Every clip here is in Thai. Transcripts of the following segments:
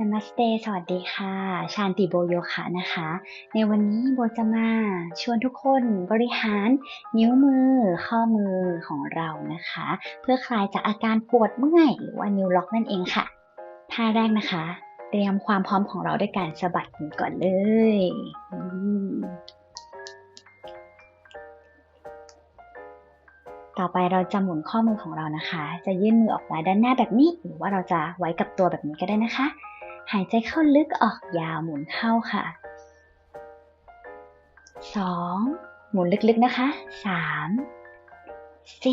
นามัสเตสวัสดีค่ะ ชาญติโบโยคะนะคะ ในวันนี้โบจะมาชวนทุกคนบริหารนิ้วมือ ข้อมือของเรานะคะ เพื่อคลายจากอาการปวดเมื่อยหรือว่านิ้วล็อกนั่นเองค่ะ ท่าแรกนะคะ เตรียมความพร้อมของเราด้วยการสะบัดมือก่อนเลย ต่อไปเราจะหมุนข้อมือของเรานะคะ จะยื่นมือออกมาด้านหน้าแบบนี้ หรือว่าเราจะไว้กับตัวแบบนี้ก็ได้นะคะ หายใจเข้าลึกออกยาวหมุนเข้าค่ะ 2. หมุนลึกๆนะคะ 3 4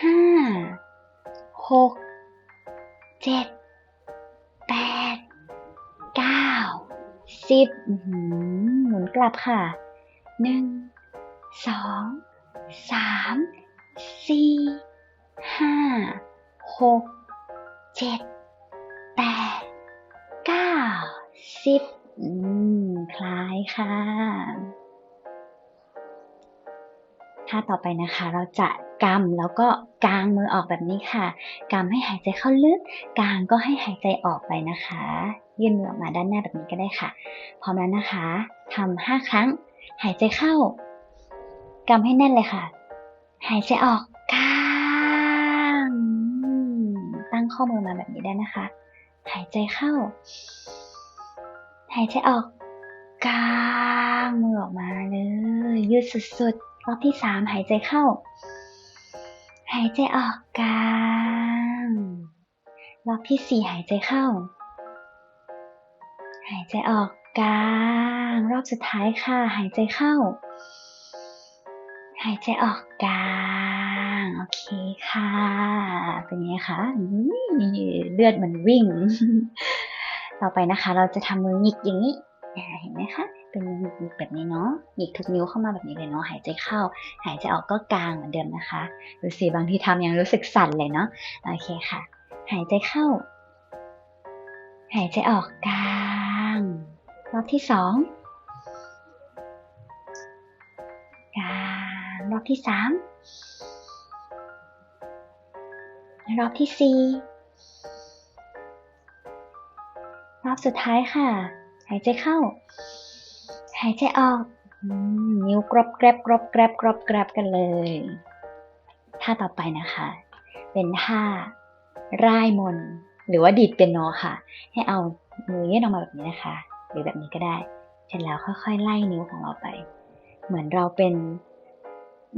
5 6 7 8 9 10หมุนกลับค่ะ 1 2 3 4 5 6 7ิบ อืม คล้ายค่ะ ท่าต่อไปนะคะ เราจะกำแล้วก็กางมือออกแบบนี้ค่ะ กำให้หายใจเข้าลึก กางก็ให้หายใจออกไปนะคะ ยื่นมือออกมาด้านหน้าแบบนี้ก็ได้ค่ะ พร้อมแล้วนะคะทำห้าครั้ง หายใจเข้า กำให้แน่นเลยค่ะ หายใจออก กางตั้งข้อมือมาแบบนี้ได้นะคะ หายใจเข้า หายใจออกกางมือออกมาเลย ยืดสุดๆ รอบที่สามหายใจเข้า หายใจออกกางรอบที่สี่หายใจเข้า หายใจออกกางรอบสุดท้ายค่ะ หายใจเข้า หายใจออกกลางโอเคค่ะ เป็นไงคะเลือดมันวิ่ง ต่อไปนะคะ เราจะทำมือหงิกอย่างนี้เห็นไหมคะ เป็นมือหงิกแบบนี้เนาะหงิกทุกนิ้วเข้ามาแบบนี้เลยเนาะ หายใจเข้า หายใจออกก็กลางเหมือนเดิมนะคะ ดูสิบางทีทำยังรู้สึกสั่นเลยเนาะ โอเคค่ะ หายใจเข้า หายใจออกกลางรอบที่สองกลางรอบที่สามรอบที่สี่ รอบสุดท้ายค่ะ หายใจเข้า หายใจออกอนิ้วกรอบแกรบกรอบแกรบกรอบแกรบกันเลยท่าต่อไปนะคะ เป็นท่าร่ายมน หรือว่าดีดเปียโนค่ะ ให้เอามือยื่นออกมาแบบนี้นะคะ หรือแบบนี้ก็ได้ เสร็จแล้วค่อยๆ ไล่นิ้วของเราไป เหมือนเราเป็น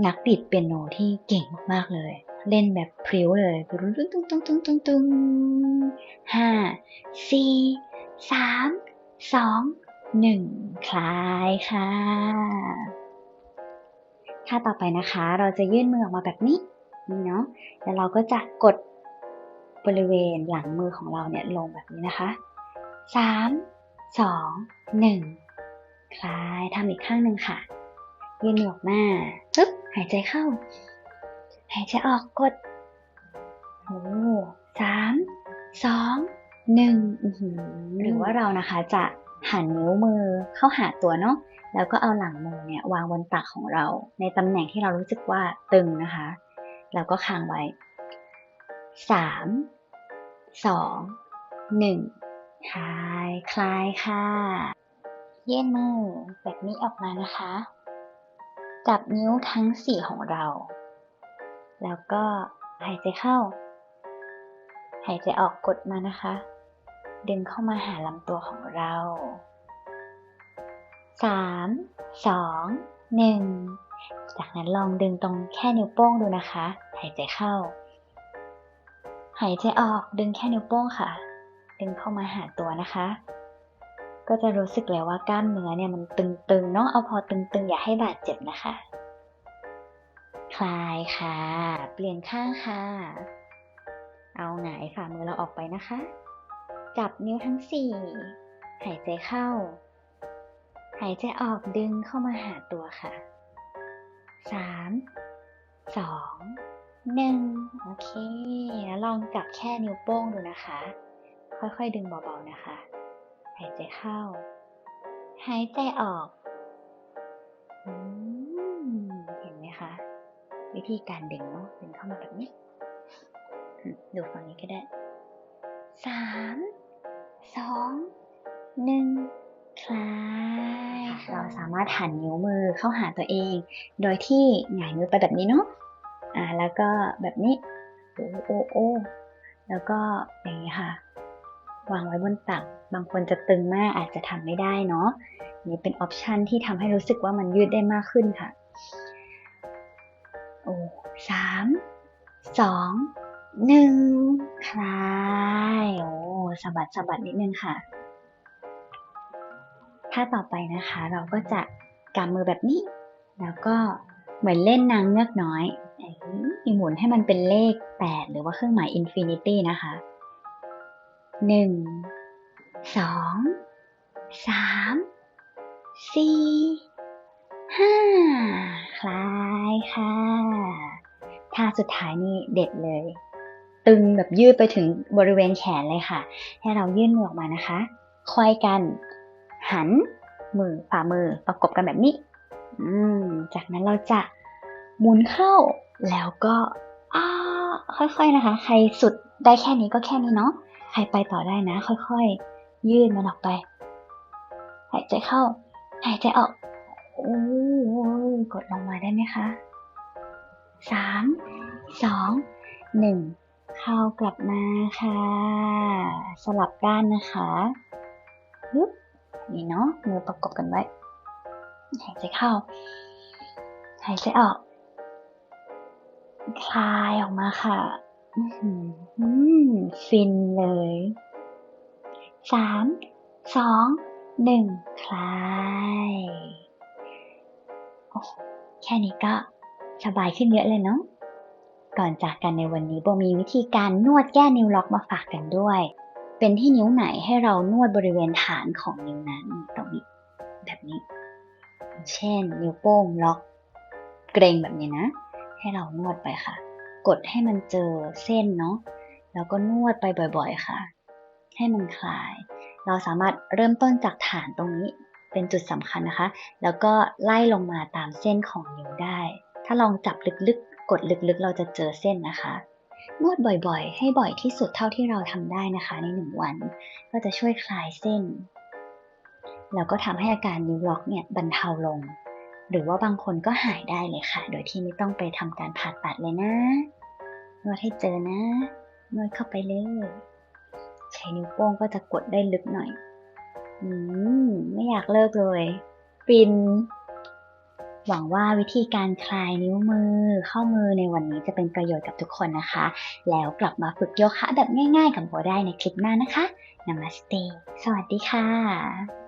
นักดีดเปียโนที่เก่งมากๆเลย เล่นแบบพริ้วเลยตุ้งตุ้งตุ้งตุ้งตุ้งตุ้งตุ้งห้าสี่ สามสองหนึ่งคลายค่ะท่าต่อไปนะคะ เราจะยื่นมือออกมาแบบนี้นี่เนาะแล้วเราก็จะกดบริเวณหลังมือของเราเนี่ยลงแบบนี้นะคะสามสองหนึ่งคลายทำอีกข้างหนึ่งค่ะ ยืนมือออกมาปึ๊บหายใจเข้า หายใจออกกดโอ้สามสอง หนึ่งอื้อหือหรือว่าเรานะคะจะหันนิ้วมือเข้าหาตัวเนาะแล้วก็เอาหลังมือเนี่ยวางบนตักของเรา ในตำแหน่งที่เรารู้สึกว่าตึงนะคะ แล้วก็ค้างไว้สามสองหนึ่งคลายคลายค่ะ เยื่นมือแบบนี้ออกมานะคะ จับนิ้วทั้งสี่ของเรา แล้วก็หายใจเข้า หายใจออกกดมานะคะ ดึงเข้ามาหาลำตัวของเราสามสองหนึ่งจากนั้นลองดึงตรงแค่นิ้วโป้งดูนะคะ หายใจเข้า หายใจออกดึงแค่นิ้วโป้งค่ะ ดึงเข้ามาหาตัวนะคะ ก็จะรู้สึกเลยว่ากล้ามเนื้อเนี่ยมันตึงๆเนาะเอาพอตึงๆ อย่าให้บาดเจ็บนะคะ คลายค่ะ เปลี่ยนข้างค่ะ เอาหงายฝ่ามือเราออกไปนะคะ จับนิ้วทั้งสี่หายใจเข้า หายใจออกดึงเข้ามาหาตัวค่ะสามสองหนึ่งโอเคแล้วลองจับแค่นิ้วโป้งดูนะคะ ค่อยๆดึงเบาๆนะคะ หายใจเข้า หายใจออกอเห็นไหมคะ วิธีการดึงเนาะดึงเข้ามาแบบนี้ดูฝั่งนี้ก็ได้สาม สองหนึ่งคลายเราสามารถหันนิ้วมือเข้าหาตัวเอง โดยที่หงายมือไปแบบนี้เนาะอ่าแล้วก็แบบนี้โอ้โอ้โอ้แล้วก็อย่างนี้ค่ะ วางไว้บนตัก บางคนจะตึงมากอาจจะทำไม่ได้เนาะนี่เป็นออปชันที่ทำให้รู้สึกว่ามันยืดได้มากขึ้นค่ะ โอ้สามสอง หนึ่งคลายโอ้สะบัดสะบัดนิดนึงค่ะ ถ้าต่อไปนะคะ เราก็จะกำมือแบบนี้ แล้วก็เหมือนเล่นนางเงือกน้อยอหมุนให้มันเป็นเลข 8 หรือว่าเครื่องหมายอินฟินิตี้นะคะหนึ่งสองสามสี่ห้าคลายค่ะท่าสุดท้ายนี่เด็ดเลย ตึงแบบยืดไปถึงบริเวณแขนเลยค่ะ ให้เรายื่นมือออกมานะคะควายกัน หัน มือฝ่ามือประกบกันแบบนี้อืมจากนั้นเราจะหมุนเข้าแล้วก็อ้าค่อยๆนะคะ ใครสุดได้แค่นี้ก็แค่นี้เนาะใครไปต่อได้นะ ค่อยๆ ยืดมันออกไป หายใจเข้า หายใจออกโอ้ยกดลงมาได้ไหมคะสามสองหนึ่ง เข้ากลับมาค่ะ สลับด้านนะคะฮึบนี่เนาะมือประกบกันไว้หายใจเข้า หายใจออก คลายออกมาค่ะฟินเลยสามสองหนึ่งคลายโอ้แค่นี้ก็สบายขึ้นเยอะเลยเนาะ ก่อนจากกันในวันนี้โบมีวิธีการนวดแก้นิ้วล็อกมาฝากกันด้วย เป็นที่นิ้วไหนให้เรานวดบริเวณฐานของนิ้วนั้นตรงนี้ แบบนี้ เช่น นิ้วโป้งล็อกเกรงแบบนี้นะ ให้เรานวดไปค่ะ กดให้มันเจอเส้นเนาะแล้วก็นวดไปบ่อยๆค่ะ ให้มันคลาย เราสามารถเริ่มต้นจากฐานตรงนี้เป็นจุดสำคัญนะคะ แล้วก็ไล่ลงมาตามเส้นของนิ้วได้ ถ้าลองจับลึกๆ กดลึกๆเราจะเจอเส้นนะคะ นวดบ่อยๆ ให้บ่อยที่สุดเท่าที่เราทำได้นะคะในหนึ่งวัน ก็จะช่วยคลายเส้น แล้วก็ทำให้อาการนิ้วล็อกเนี่ยบรรเทาลง หรือว่าบางคนก็หายได้เลยค่ะ โดยที่ไม่ต้องไปทำการผ่าตัดเลยนะ นวดให้เจอนะ นวดเข้าไปเลยใช้นิ้วโป้งก็จะกดได้ลึกหน่อย อืม ไม่อยากเลิกเลยฟิน หวังว่าวิธีการคลายนิ้วมือ ข้อมือในวันนี้จะเป็นประโยชน์กับทุกคนนะคะ แล้วกลับมาฝึกโยคะแบบง่ายๆ กับโบได้ในคลิปหน้านะคะนามาสเตสวัสดีค่ะ